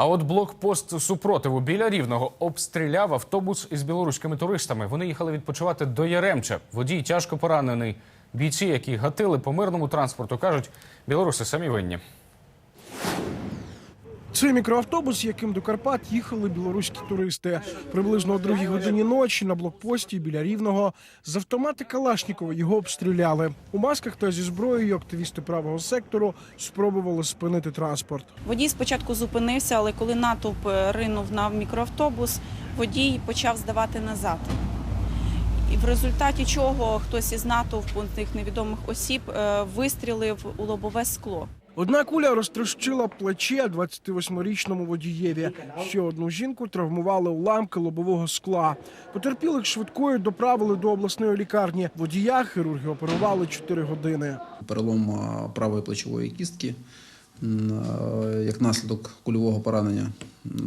А от блокпост супротиву біля рівного обстріляв автобус із білоруськими туристами. Вони їхали відпочивати до Яремча. Водій тяжко поранений. Бійці, які гатили по мирному транспорту, кажуть, білоруси самі винні. Це мікроавтобус, яким до Карпат їхали білоруські туристи. Приблизно о другій годині ночі на блокпості біля рівного з автомата Калашнікова його обстріляли. У масках та зі зброєю активісти правого сектору спробували спинити транспорт. Водій спочатку зупинився, але коли натовп е, ринув на мікроавтобус, водій почав здавати назад. І в результаті чого хтось із натовпу тих невідомих осіб е, вистрілив у лобове скло. Одна куля розтрощила плече 28-річному водієві. Ще одну жінку травмували уламки лобового скла. Потерпілих швидкою доправили до обласної лікарні. Водія хірурги оперували 4 години. перелом правої плечової кістки як наслідок кульового поранення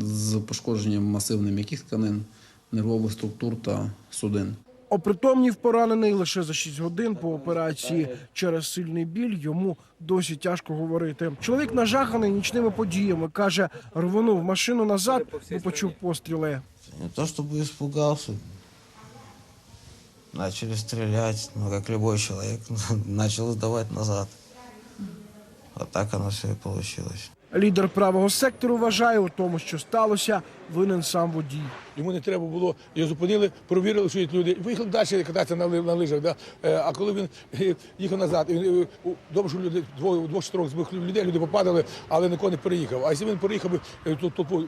з пошкодженням масивних м'яких тканин, нервових структур та судин. Опритомнів поранений лише за 6 годин по операції. Через сильний біль йому досі тяжко говорити. Чоловік нажаханий нічними подіями. каже, рвонув машину назад, бо почув постріли. Не то чтобы испугался. Начали стрелять, ну, как любой человек, начал сдавать назад. А так оно все и получилось. Лідер правого сектору вважає у тому, що сталося, винен сам водій. Йому не треба було, його зупинили, провірили, що є люди. Виїхали далі кататися на, на лижах. Да? Е, А коли він е, їхав назад, він, е, добре, що люди двоє двох чотирьох збив людей, люди попадали, але нікого не переїхав. А якщо він переїхав, то, то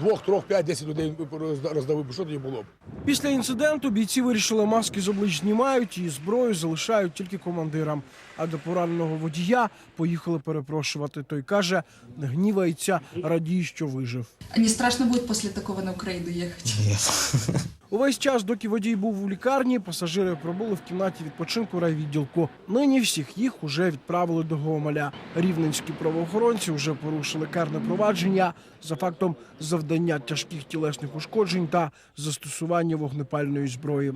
двох, трьох, п'ять, десять людей розда- роздавив, би, що тоді було б? Після інциденту бійці вирішили, маски з облич знімають і зброю залишають тільки командирам. А до пораненого водія поїхали перепрошувати. Той каже, гнівається, радіє, що вижив. А не страшно буде після такого на Україну їхати? Нет. Увесь час, доки водій був у лікарні, пасажири пробули в кімнаті відпочинку райвідділку. Нині всіх їх уже відправили до Гомеля. Рівненські правоохоронці вже порушили карне провадження за фактом завдання тяжких тілесних ушкоджень та застосування вогнепальної зброї.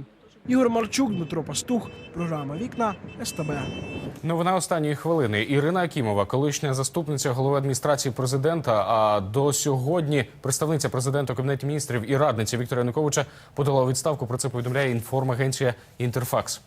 Ігор Марчук, Дмитро Пастух, програма Вікна СТБ. Новина останньої хвилини. Ірина Акімова, колишня заступниця голови адміністрації президента. А до сьогодні представниця президента кабінеті міністрів і радниця Віктора Януковича подала відставку. Про це повідомляє інформагенція Інтерфакс.